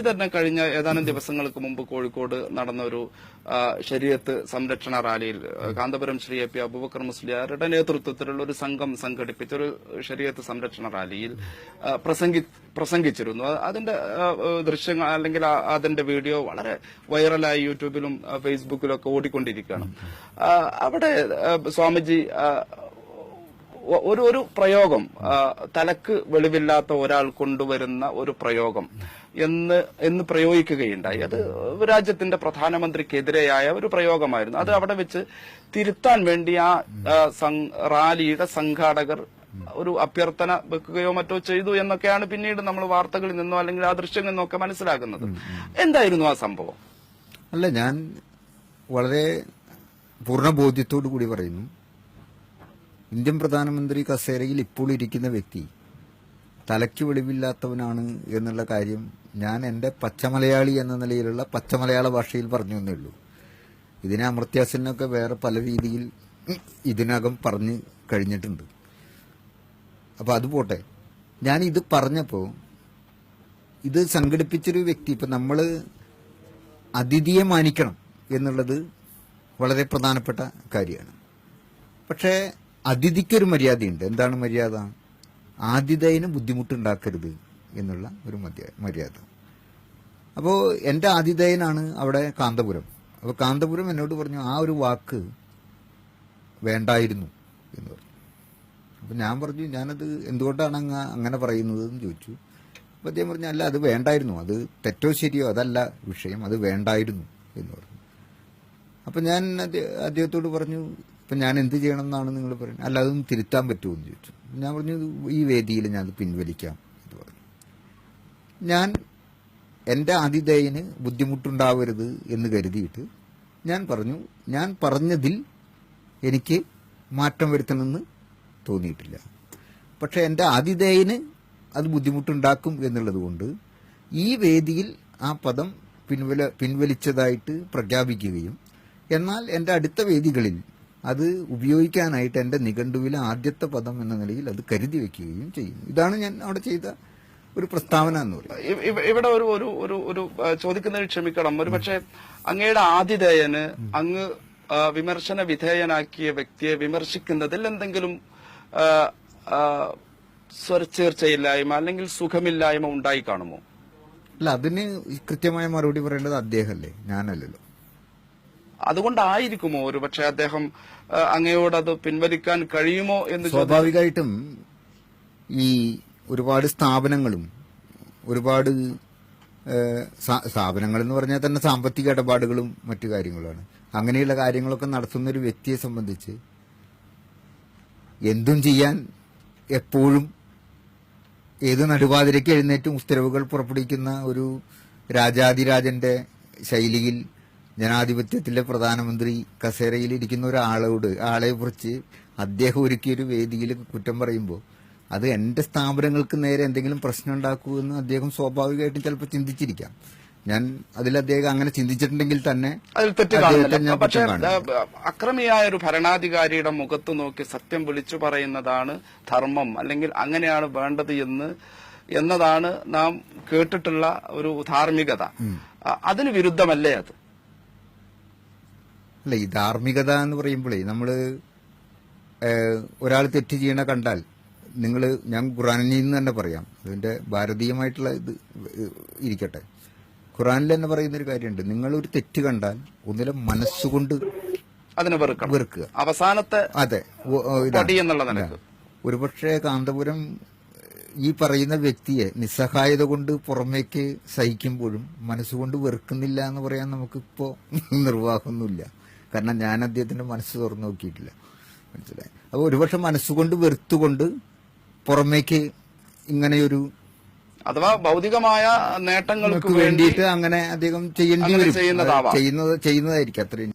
തന്നെ കഴിഞ്ഞ ഏതാനും ദിവസങ്ങൾക്ക് മുമ്പ് കോഴിക്കോട് നടന്ന ഒരു ശരീരത്ത് സംരക്ഷണ റാലിയിൽ കാന്തപുരം ശ്രീ എ പി അബൂബക്കർ മുസ്ലിയാരുടെ നേതൃത്വത്തിലുള്ള ഒരു സംഘം സംഘടിപ്പിച്ച ഒരു ശരീരത്ത് സംരക്ഷണ റാലിയിൽ പ്രസംഗിച്ചിരുന്നു. അതിന്റെ ദൃശ്യങ്ങൾ അല്ലെങ്കിൽ അതിന്റെ വീഡിയോ വളരെ വൈറലായി യൂട്യൂബിലും ഫേസ്ബുക്കിലും ഒക്കെ ഓടിക്കൊണ്ടിരിക്കുകയാണ്. അവിടെ സ്വാമിജി ഒരു ഒരു പ്രയോഗം തലക്ക് വെളിവില്ലാത്ത ഒരാൾ കൊണ്ടുവരുന്ന ഒരു പ്രയോഗം എന്ന് എന്ന് പ്രയോഗിക്കുകയുണ്ടായി. അത് രാജ്യത്തിന്റെ പ്രധാനമന്ത്രിക്കെതിരെയായ ഒരു പ്രയോഗമായിരുന്നു. അത് അവിടെ വെച്ച് തിരുത്താൻ വേണ്ടി ആ റാലിയുടെ സംഘാടകർ ഒരു അഭ്യർത്ഥന വെക്കുകയോ മറ്റോ ചെയ്തു എന്നൊക്കെയാണ് പിന്നീട് നമ്മൾ വാർത്തകളിൽ നിന്നോ അല്ലെങ്കിൽ ആ ദൃശ്യങ്ങളിൽ നിന്നോ ഒക്കെ മനസ്സിലാക്കുന്നത് എന്തായിരുന്നു ആ സംഭവം? അല്ല ഞാൻ വളരെ പൂർണ ബോധ്യത്തോടു കൂടി പറയുന്നു. ഇന്ത്യൻ പ്രധാനമന്ത്രി കസേരയിൽ ഇപ്പോൾ ഇരിക്കുന്ന വ്യക്തി തലയ്ക്ക് വെളിവില്ലാത്തവനാണ് എന്നുള്ള കാര്യം ഞാൻ എന്റെ പച്ചമലയാളി എന്ന നിലയിലുള്ള പച്ചമലയാള ഭാഷയിൽ പറഞ്ഞു എന്നേ ഉള്ളൂ. ഇതിനെ അമർത്യാസനൊക്കെ വേറെ പല രീതിയിൽ ഇതിനകം പറഞ്ഞു കഴിഞ്ഞിട്ടുണ്ട്. അപ്പോൾ അത് പോട്ടെ. ഞാൻ ഇത് പറഞ്ഞപ്പോൾ ഇത് സംഘടിപ്പിച്ചൊരു വ്യക്തി ഇപ്പം നമ്മൾ അതിഥിയെ മാനിക്കണം എന്നുള്ളത് വളരെ പ്രധാനപ്പെട്ട കാര്യമാണ്. പക്ഷേ അതിഥിക്കൊരു മര്യാദയുണ്ട്. എന്താണ് മര്യാദ? ആതിഥേയന് ബുദ്ധിമുട്ടുണ്ടാക്കരുത് എന്നുള്ള ഒരു മര്യാദ. അപ്പോൾ എന്റെ ആതിഥേയനാണ് അവിടെ കാന്തപുരം. അപ്പോൾ കാന്തപുരം എന്നോട് പറഞ്ഞു ആ ഒരു വാക്ക് വേണ്ടായിരുന്നു എന്ന് പറഞ്ഞു. അപ്പം ഞാൻ പറഞ്ഞു ഞാനത് എന്തുകൊണ്ടാണ് അങ്ങ് അങ്ങനെ പറയുന്നത്? എന്ന് ചോദിച്ചു. അപ്പം അദ്ദേഹം പറഞ്ഞു അല്ല അത് വേണ്ടായിരുന്നു. അത് തെറ്റോ ശരിയോ അതല്ല വിഷയം. അത് വേണ്ടായിരുന്നു എന്ന് പറഞ്ഞു. അപ്പം ഞാൻ അദ്ദേഹത്തോട് പറഞ്ഞു ഇപ്പം ഞാൻ എന്ത് ചെയ്യണം എന്നാണ് നിങ്ങൾ പറയുന്നത്? അല്ല അതൊന്നും തിരുത്താൻ പറ്റുമോ എന്ന് ചോദിച്ചു. ഞാൻ പറഞ്ഞു ഈ വേദിയിൽ ഞാൻ അത് പിൻവലിക്കാം എന്ന് പറഞ്ഞു. ഞാൻ എന്റെ ആതിഥേയന് ബുദ്ധിമുട്ടുണ്ടാവരുത് എന്ന് കരുതിയിട്ട് ഞാൻ പറഞ്ഞു ഞാൻ പറഞ്ഞതിൽ എനിക്ക് മാറ്റം വരുത്തണമെന്ന് തോന്നിയിട്ടില്ല. പക്ഷേ എന്റെ ആതിഥേയന് അത് ബുദ്ധിമുട്ടുണ്ടാക്കും എന്നുള്ളത് കൊണ്ട് ഈ വേദിയിൽ ആ പദം പിൻവല പിൻവലിച്ചതായിട്ട് പ്രഖ്യാപിക്കുകയും എന്നാൽ എന്റെ അടുത്ത വേദികളിൽ അത് ഉപയോഗിക്കാനായിട്ട് എന്റെ നിഘണ്ടുവിലെ ആദ്യത്തെ പദം എന്ന നിലയിൽ അത് കരുതി വെക്കുകയും ചെയ്യുന്നു. ഇതാണ് ഞാൻ അവിടെ ചെയ്ത ഒരു പ്രസ്താവന എന്ന് പറയുന്നത്. ഇവ- ഇവ- ഇവിടെ ഒരു ഒരു ഒരു ഒരു ചോദിക്കുന്നതിന് ക്ഷമിക്കണം. ഒരു പക്ഷേ അങ്ങയുടെ ആതിഥേയന് അങ്ങ് വിമർശന വിധേയനാക്കിയ വ്യക്തിയെ വിമർശിക്കുന്നതിൽ എന്തെങ്കിലും സ്വരച്ചേർച്ചയില്ലായ്മ അല്ലെങ്കിൽ സുഖമില്ലായ്മ ഉണ്ടായി കാണുമോ? അല്ല അതിന് കൃത്യമായ മറുപടി പറയേണ്ടത് അദ്ദേഹമല്ലേ ഞാനല്ലല്ലോ. അതുകൊണ്ടായിരിക്കുമോ ഒരുപക്ഷെ അദ്ദേഹം അങ്ങയോട് അത് പിൻവലിക്കാൻ കഴിയുമോ എന്ന് സ്വാഭാവികമായിട്ടും ഈ ഒരുപാട് സ്ഥാപനങ്ങളും ഒരുപാട് സ്ഥാപനങ്ങൾ എന്ന് പറഞ്ഞാൽ തന്നെ സാമ്പത്തിക ഇടപാടുകളും മറ്റു കാര്യങ്ങളുമാണ്. അങ്ങനെയുള്ള കാര്യങ്ങളൊക്കെ നടത്തുന്ന ഒരു വ്യക്തിയെ സംബന്ധിച്ച് എന്തും ചെയ്യാൻ എപ്പോഴും ഏത് നടുവാതിരയ്ക്ക് എഴുന്നേറ്റും ഉത്തരവുകൾ പുറപ്പെടുവിക്കുന്ന ഒരു രാജാതിരാജന്റെ ശൈലിയിൽ ജനാധിപത്യത്തിലെ പ്രധാനമന്ത്രി കസേരയിൽ ഇരിക്കുന്ന ഒരാളോട് ആളെ കുറിച്ച് അദ്ദേഹം ഒരുക്കിയ ഒരു വേദിയിൽ കുറ്റം പറയുമ്പോൾ അത് എന്റെ സ്ഥാപനങ്ങൾക്ക് നേരെ എന്തെങ്കിലും പ്രശ്നം ഉണ്ടാക്കുമെന്ന് അദ്ദേഹം സ്വാഭാവികമായിട്ടും ചിലപ്പോൾ ചിന്തിച്ചിരിക്കാം. ഞാൻ അതിൽ അദ്ദേഹം അങ്ങനെ ചിന്തിച്ചിട്ടുണ്ടെങ്കിൽ തന്നെ അതിൽ തെറ്റ് പക്ഷേ അക്രമിയായ ഒരു ഭരണാധികാരിയുടെ മുഖത്ത് നോക്കി സത്യം വിളിച്ചു പറയുന്നതാണ് ധർമ്മം. അല്ലെങ്കിൽ അങ്ങനെയാണ് വേണ്ടത് എന്ന് എന്നതാണ് നാം കേട്ടിട്ടുള്ള ഒരു ധാർമ്മികത. അതിന് വിരുദ്ധമല്ലേ അത്? അല്ല ഈ ധാർമ്മികത എന്ന് പറയുമ്പോഴേ നമ്മൾ ഒരാൾ തെറ്റ് ചെയ്യണ കണ്ടാൽ നിങ്ങൾ ഞാൻ ഖുറാനിൽ നിന്ന് തന്നെ പറയാം. അതിന്റെ ഭാരതീയമായിട്ടുള്ള ഇത് ഇരിക്കട്ടെ. ഖുറാനിൽ തന്നെ പറയുന്നൊരു കാര്യമുണ്ട്. നിങ്ങളൊരു തെറ്റ് കണ്ടാൽ ഒന്നിലെ മനസ്സുകൊണ്ട് അതിനെ വെറുക്കുക. അവസാനത്തെ അതെ. ഒരുപക്ഷെ കാന്തപുരം ഈ പറയുന്ന വ്യക്തിയെ നിസ്സഹായത കൊണ്ട് പുറമേക്ക് സഹിക്കുമ്പോഴും മനസ്സുകൊണ്ട് വെറുക്കുന്നില്ല എന്ന് പറയാൻ നമുക്കിപ്പോ നിർവാഹമൊന്നുമില്ല. കാരണം ഞാൻ അദ്ദേഹത്തിന്റെ മനസ്സ് തുറന്നു നോക്കിയിട്ടില്ല. മനസ്സിലായി? അപ്പോൾ ഒരുപക്ഷെ മനസ്സുകൊണ്ട് വെറുത്തുകൊണ്ട് പുറമേക്ക് ഇങ്ങനെയൊരു അഥവാ ഭൗതികമായ നേട്ടങ്ങൾക്ക് വേണ്ടിയിട്ട് അങ്ങനെ അദ്ദേഹം ചെയ്യേണ്ടി ചെയ്യുന്നതായിരിക്കും. അത്രയും